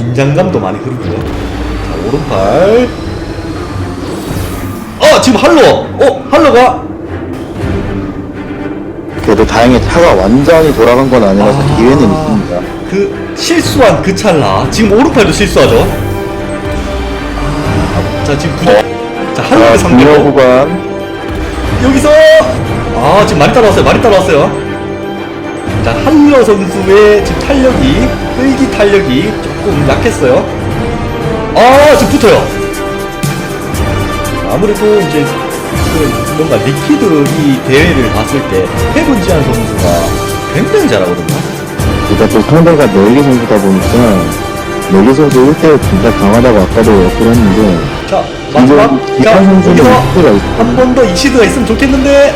긴장감도 많이 흐르고요. 자, 오른팔. 어, 지금 할로! 어, 할로가? 그래도 다행히 차가 완전히 돌아간 건 아니라서 아. 기회는 있습니다. 그, 실수한 그 찰나. 지금 오른팔도 실수하죠? 아, 자, 지금 구독. 자, 할로를 자, 상대로. 구간. 여기서 아 지금 많이 따라왔어요 많이 따라왔어요 자 한러 선수의 지금 탄력이 끌기 탄력이 조금 약했어요 아 지금 붙어요 아무래도 이제 그 뭔가 리퀴드 이 대회를 봤을 때 해본지한 선수가 굉장히 잘하거든요 일단 또 상대가 넬리 선수다 보니까 선수 1대1 진짜 강하다고 아까도 얘기했는데 자 마지막 지금 자 기타 선수는 여기서 리퀴드가 있어. 한번 더 이 시드가 있으면 좋겠는데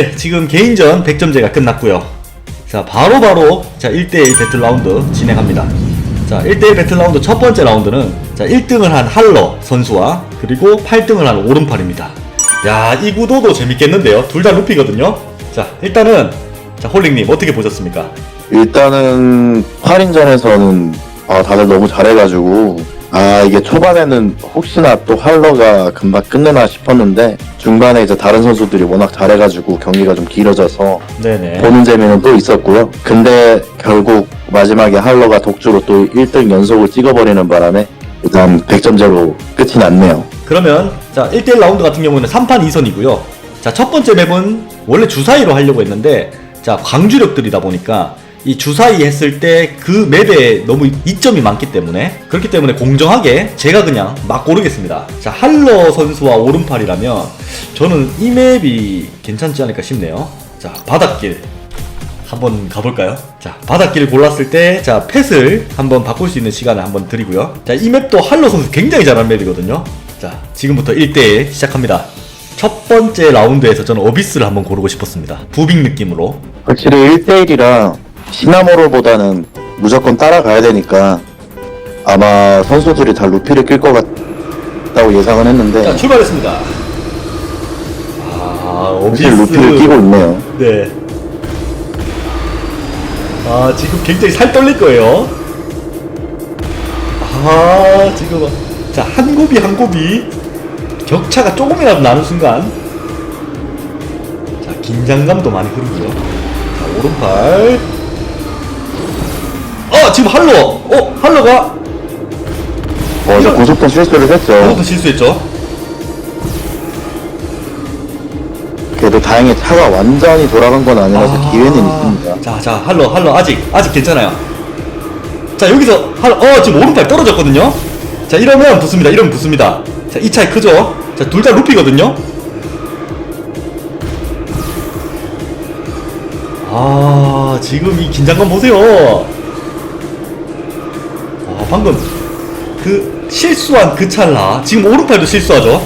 네. 지금 개인전 100점제가 끝났고요. 자, 바로 바로 자, 1대1 배틀 라운드 진행합니다. 자, 1대1 배틀 라운드 첫 번째 라운드는 자, 1등을 한 할러 선수와 그리고 8등을 한 오른팔입니다. 야, 이 구도도 재밌겠는데요. 둘 다 루피거든요. 자, 일단은 자, 홀링님 어떻게 보셨습니까? 일단은 8인전에서는 아, 다들 너무 잘해가지고 아 이게 초반에는 혹시나 또 할러가 금방 끝내나 싶었는데 중반에 이제 다른 선수들이 워낙 잘해가지고 경기가 좀 길어져서 네네. 보는 재미는 또 있었고요. 근데 결국 마지막에 할러가 독주로 또 1등 연속을 찍어버리는 바람에 일단 100점제로 끝이 났네요. 그러면 자 1대1 라운드 같은 경우는 3판 2선이고요. 자 첫 번째 맵은 원래 주사위로 하려고 했는데 자 광주력들이다 보니까 이 주사위 했을 때 그 맵에 너무 이점이 많기 때문에 그렇기 때문에 공정하게 제가 그냥 막 고르겠습니다. 자 할러 선수와 오른팔이라면 저는 이 맵이 괜찮지 않을까 싶네요. 자 바닷길 한번 가볼까요? 자, 바닷길을 골랐을 때, 자, 펫을 한번 바꿀 수 있는 시간을 한번 드리고요. 자, 이 맵도 할로 선수 굉장히 잘하는 맵이거든요. 자, 지금부터 1대1 시작합니다. 첫 번째 라운드에서 저는 어비스를 한번 고르고 싶었습니다. 부빙 느낌으로. 확실히 1대1이라 시나모로보다는 무조건 따라가야 되니까 아마 선수들이 다 루피를 낄 것 같다고 예상은 자, 했는데 출발했습니다. 아. 사실 루피를 끼고 있네요. 네. 아, 지금 굉장히 살 떨릴 거예요. 아, 지금. 자, 한 곱이 한 곱이 격차가 조금이라도 나는 순간. 자, 긴장감도 많이 흐르고요. 자, 오른팔. 어, 지금 할로! 어, 할로가 어, 이제 고속도 실수를 했죠. 그것도 실수했죠. 그래도 다행히 차가 완전히 돌아간 건 아니라서 기회는 있습니다. 자, 자, 할로, 할로, 아직, 아직 괜찮아요. 자, 여기서, 할로, 어, 지금 오른팔 떨어졌거든요? 자, 이러면 붙습니다. 이러면 붙습니다. 자, 이 차이 크죠? 자, 둘 다 루피거든요? 아, 지금 이 긴장감 보세요. 아, 방금, 그, 실수한 그 찰나. 지금 오른팔도 실수하죠?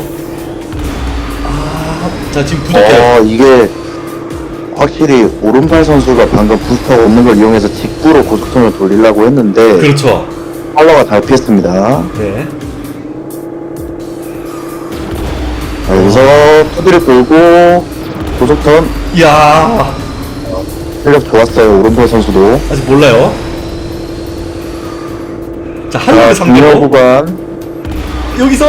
아, 자, 지금 부족해요. 어, 이게 확실히 오른팔 선수가 방금 부스터 없는 걸 이용해서 직구로 고속통을 돌리려고 했는데 그렇죠. 팔러가 잘 피했습니다. 네. 자, 여기서 투비를 끌고 고속턴 이야, 실력 좋았어요. 오른팔 선수도. 아직 몰라요. 자, 중요 상대로 구간. 여기서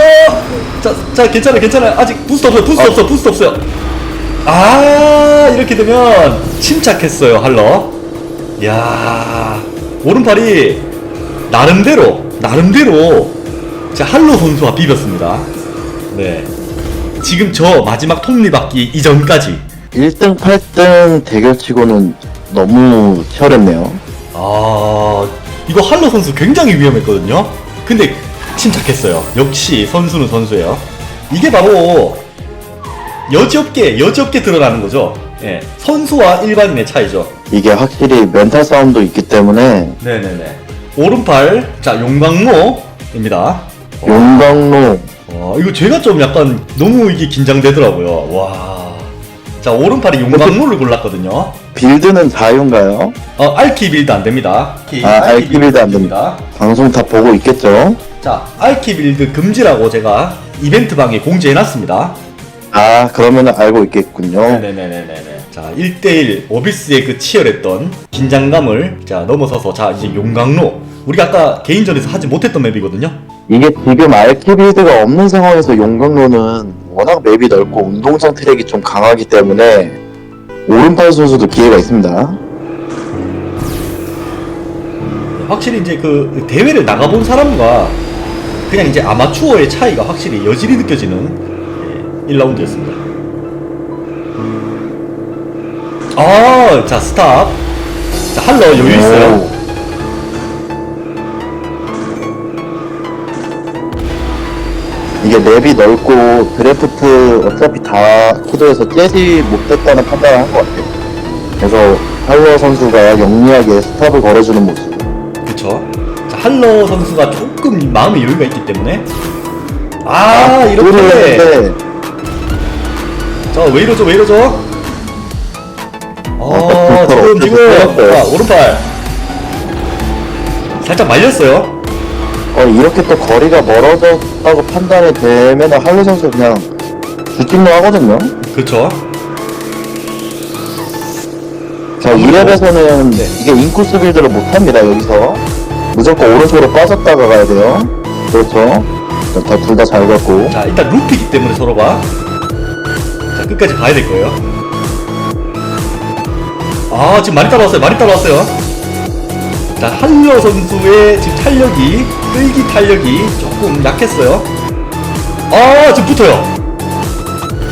자, 자, 괜찮아, 괜찮아. 아직 부스트 없어요, 부스트 아. 없어, 부스트 없어요. 아, 이렇게 되면 침착했어요, 할러. 야, 오른팔이 나름대로, 나름대로 자, 할로 선수와 비볐습니다. 네. 지금 저 마지막 톱니바퀴 이전까지 1등, 8등 대결치고는 너무 치열했네요. 아 이거 할로 선수 굉장히 위험했거든요. 근데 침착했어요. 역시 선수는 선수예요. 이게 바로 여지없게 여지없게 드러나는 거죠. 예, 선수와 일반인의 차이죠. 이게 확실히 멘탈 싸움도 있기 때문에 네네네. 오른팔 자 용광로입니다. 용광로 어, 이거 제가 좀 약간 너무 이게 긴장되더라고요. 와. 자 오른팔이 용광로를 골랐거든요. 빌드는 자유인가요? 어 알키 빌드 안 됩니다. 아, 알키 빌드 안 됩니다. 방송 다 보고 있겠죠? 자, 알키 빌드 금지라고 제가 이벤트 방에 공지해놨습니다. 아 그러면 알고 있겠군요. 네네네네네. 자, 1대1 오비스의 그 치열했던 긴장감을 자 넘어서서 자 이제 용광로 우리가 아까 개인전에서 하지 못했던 맵이거든요. 이게 지금 알키 빌드가 없는 상황에서 용광로는 워낙 맵이 넓고 운동장 트랙이 좀 강하기 때문에 오른팔 선수도 기회가 있습니다. 확실히 이제 그 대회를 나가본 사람과 그냥 이제 아마추어의 차이가 확실히 여실히 느껴지는 예, 1라운드였습니다. 아, 자 스탑. 자 할러 여유 있어요. 이게 맵이 넓고 드래프트 어차피 다 키도에서 째지 못했다는 판단을 한 것 같아요. 그래서 할러 선수가 영리하게 스탑을 걸어주는 모습. 그쵸. 자, 할러 선수가 조금 마음의 여유가 있기 때문에. 아, 이렇게. 했는데 자, 왜 이러죠, 왜 이러죠? 어, 아, 지금, 수 지금. 없어요. 자, 오른팔. 살짝 말렸어요. 어, 이렇게 또 거리가 멀어졌다고 판단이 되면 할러 선수 그냥 주팀로 하거든요. 그쵸. 자, 2렙에서는 네. 이게 인코스 빌드를 못합니다, 여기서. 무조건 오른쪽으로 빠졌다가 가야 돼요. 그렇죠. 둘다 잘 갔고. 자, 일단 루피기 때문에 서로가. 자, 끝까지 가야 될 거예요. 아, 지금 많이 따라왔어요. 많이 따라왔어요. 자, 할러 선수의 지금 탄력이, 끌기 탄력이 조금 약했어요. 아, 지금 붙어요.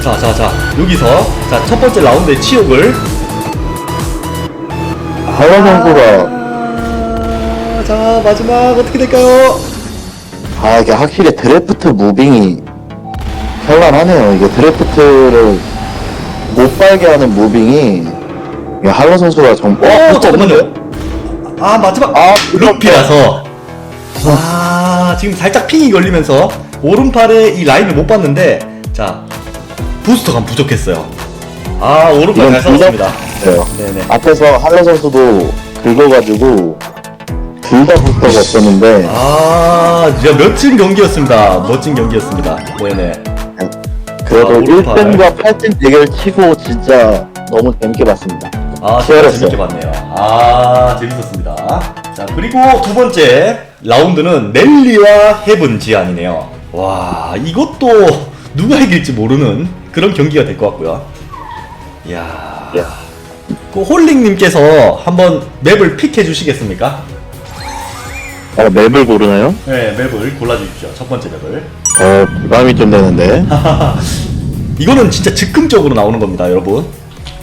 자, 자, 자. 여기서, 자, 첫 번째 라운드의 치욕을. 선수가, 아, 자, 마지막 어떻게 될까요? 아, 이게 확실히 드래프트 무빙이 현란하네요. 이게 드래프트를 못 빨게 하는 무빙이, 할러 선수가 정, 어, 잠깐만요. 아, 마지막. 아, 루피라서 아 지금 살짝 핑이 걸리면서 오른팔에 이 라인을 못 봤는데 자 부스터가 부족했어요. 아 오른팔 잘 싸웠습니다. 요. 네네. 앞에서 할러 선수도 긁어가지고 둘다 부스터가 없었는데. 아 진짜 멋진 경기였습니다. 멋진 경기였습니다. 네네. 그래도 아, 오른팔. 1등과 8등 대결 치고 진짜 너무 재밌게 봤습니다. 아 진짜. 재밌게 봤네요. 아 재밌었습니다. 자 그리고 두 번째 라운드는 넬리와 헤븐 지안이네요 와 이것도 누가 이길지 모르는 그런 경기가 될 것 같고요 이야 야. 그 홀링님께서 한번 맵을 픽해 주시겠습니까? 어, 맵을 고르나요? 네 맵을 골라주십시오 첫 번째 맵을 어, 부담이 좀 되는데. 이거는 진짜 즉흥적으로 나오는 겁니다 여러분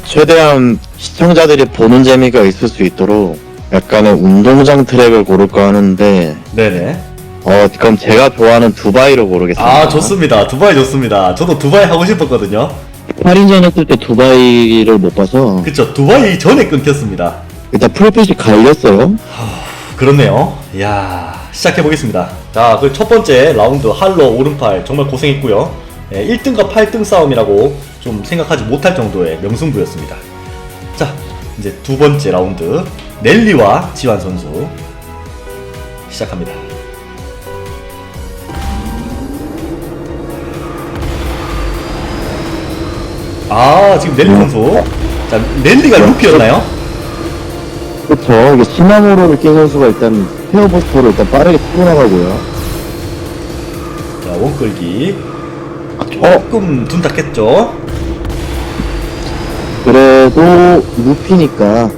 최대한 시청자들이 보는 재미가 있을 수 있도록 약간의 운동장 트랙을 고를까 하는데, 네네. 어, 그럼 제가 좋아하는 두바이로 고르겠습니다. 아 좋습니다. 두바이 좋습니다. 저도 두바이 하고 싶었거든요. 8인전 했을 때 두바이를 못 봐서, 그쵸. 두바이 전에 끊겼습니다. 일단 풀빛이 갈렸어요. 그렇네요. 이야 시작해 보겠습니다. 자 그 첫 번째 라운드 할로 오른팔. 정말 고생했고요. 예, 1등과 8등 싸움이라고 좀 생각하지 못할 정도의 명승부였습니다. 자 이제 두 번째 라운드 넬리와 지완 선수. 시작합니다. 아 지금 넬리 선수. 자 넬리가 루피였나요? 그쵸. 이게 시나모로를 낀 선수가 일단 페어 버스터를 일단 빠르게 치고 나가고요. 자 원끌기. 어, 조금 둔탁했죠? 그래도 루피니까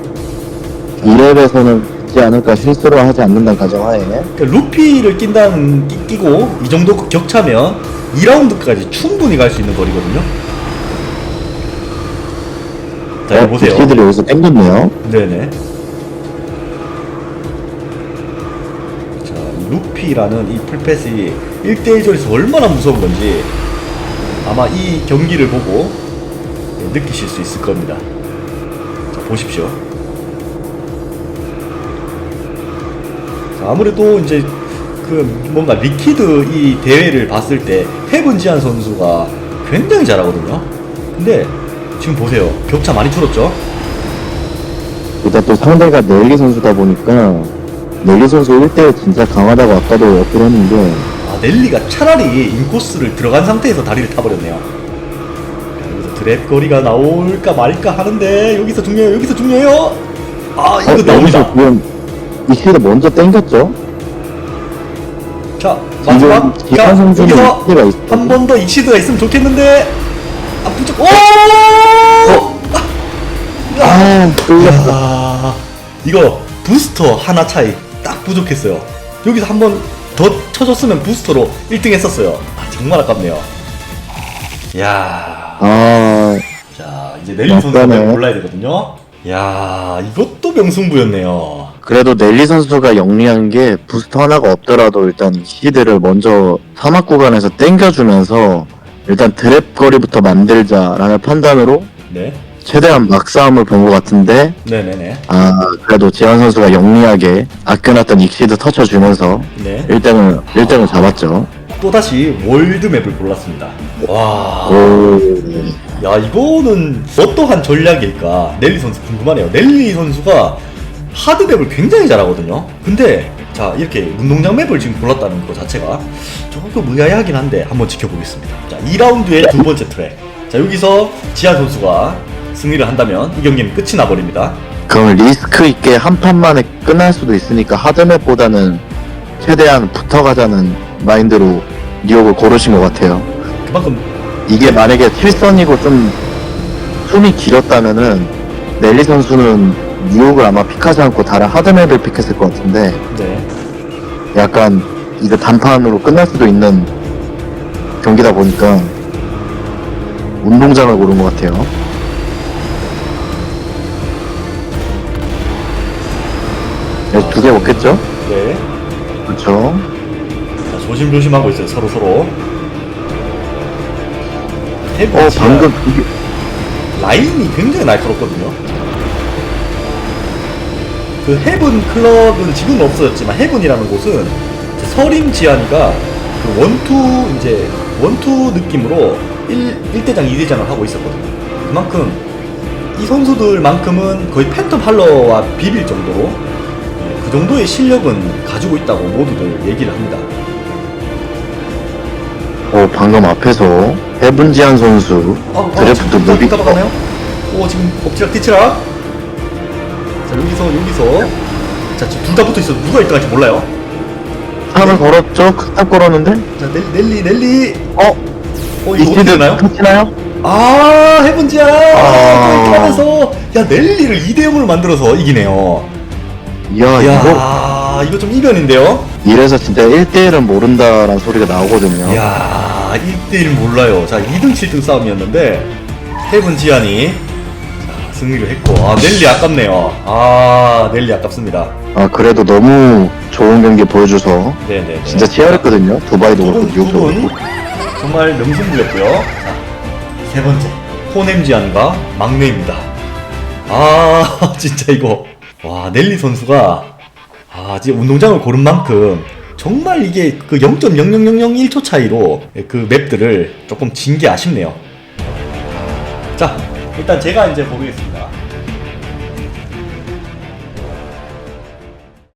2렙에서는 있지 않을까 실수를 하지 않는다는 가정하에 그러니까 루피를 낀다는 끼, 끼고 이 정도 격차면 2라운드까지 충분히 갈 수 있는 거리거든요. 자, 이거 보세요. 시들이 여기서 땡겼네요. 네네. 자, 이 루피라는 이 풀패스이 1대1전에서 얼마나 무서운 건지 아마 이 경기를 보고 네, 느끼실 수 있을 겁니다. 자, 보십시오. 아무래도 이제 그 뭔가 리퀴드 이 대회를 봤을 때 헤븐 지한 선수가 굉장히 잘하거든요. 근데 지금 보세요. 격차 많이 줄었죠? 일단 또 상대가 넬리 선수다 보니까 넬리 선수 1대1 진짜 강하다고 아까도 어필했는데 아, 넬리가 차라리 인코스를 들어간 상태에서 다리를 타버렸네요. 자, 여기서 드랩 거리가 나올까 말까 하는데 여기서 중요해요. 여기서 중요해요. 아 이거 어, 나옵니다. 여기서 지금 이 시드 먼저 땡겼죠? 자 마지막 지금 자 기한 선수는 여기서 익시드가 있어요. 한번더 익시드가 있으면 좋겠는데 아 부족. 오! 아 끌렸다 야, 이거 부스터 하나 차이 딱 부족했어요. 여기서 한 번 더 쳐줬으면 부스터로 1등 했었어요. 아, 정말 아깝네요. 야. 아 자 이제 선수가 약간의- 골라야 되거든요. 야 이것도 명승부였네요. 그래도 넬리 선수가 영리한 게 부스터 하나가 없더라도 일단 시드를 먼저 사막 구간에서 땡겨주면서 일단 드랩 거리부터 만들자라는 판단으로 네, 최대한 막싸움을 본 것 같은데 네네네, 아 그래도 지한 선수가 영리하게 아껴놨던 익시드 터쳐주면서 네. 1등을 1등을 잡았죠. 또 다시 월드맵을 골랐습니다. 와, 오, 야 이거는 어떠한 전략일까? 넬리 선수 궁금하네요. 넬리 선수가 하드맵을 굉장히 잘하거든요. 근데 자 이렇게 운동장 맵을 지금 골랐다는 것 자체가 조금 의아하긴 한데 한번 지켜보겠습니다. 자 2라운드의 두 번째 트랙. 자 여기서 지하 선수가 승리를 한다면 이 경기는 끝이 나버립니다. 그럼 리스크 있게 한 판만에 끝날 수도 있으니까 하드맵보다는 최대한 붙어가자는 마인드로 뉴욕을 고르신 것 같아요. 그만큼 이게 만약에 7선이고 좀 숨이 길었다면은 넬리 선수는 뉴욕을 아마 픽하지 않고 다른 하드맵을 픽했을 것 같은데 네. 약간 이거 단판으로 끝날 수도 있는 경기다 보니까 운동장을 고른 것 같아요. 두개 먹겠죠? 네. 그렇죠. 자, 조심조심하고 있어요, 서로 서로. 어 방금 이게 라인이 굉장히 날카롭거든요. 그 헤븐 클럽은 지금은 없어졌지만 헤븐이라는 곳은 서림 지한이가 그 원투 이제 원투 느낌으로 1, 1대장 2대장을 하고 있었거든요. 그만큼 이 선수들만큼은 거의 팬텀 할러와 비빌 정도로 예, 그 정도의 실력은 가지고 있다고 모두들 얘기를 합니다. 어 방금 앞에서 해븐지한 선수 드래프트 무비 따라가나요? 오 지금 엎치락 뒤치락 자 여기서 여기서 자 지금 둘 다 붙어 있어 누가 1등 할지 몰라요 상을 걸었죠? 크탑 걸었는데 자 넬, 넬리 넬리 어? 어 이거 어떻게 되나요? 터치나요? 아 해븐지야 아. 이렇게 하면서 야 넬리를 2대0으로 만들어서 이기네요 이야 이거 야 이거 좀 이변인데요 이래서 진짜 1대1은 모른다라는 소리가 나오거든요 야 1대1 몰라요 자 2등 7등 싸움이었는데 헤븐 지안이 자, 승리를 했고. 아 넬리 아깝네요. 아 넬리 아깝습니다. 아 그래도 너무 좋은 경기 보여줘서 네네네. 진짜 치열했거든요. 두바이도 그렇고 두분 뉴욕도 그렇고. 정말 명승부였고요. 자, 세 번째. 호넴 지안과 막내입니다. 아 진짜 이거. 와 넬리 선수가 아 진짜 운동장을 고른 만큼 정말 이게 그 0.00001초 차이로 그 맵들을 조금 진 게 아쉽네요. 자 일단 제가 이제 보겠습니다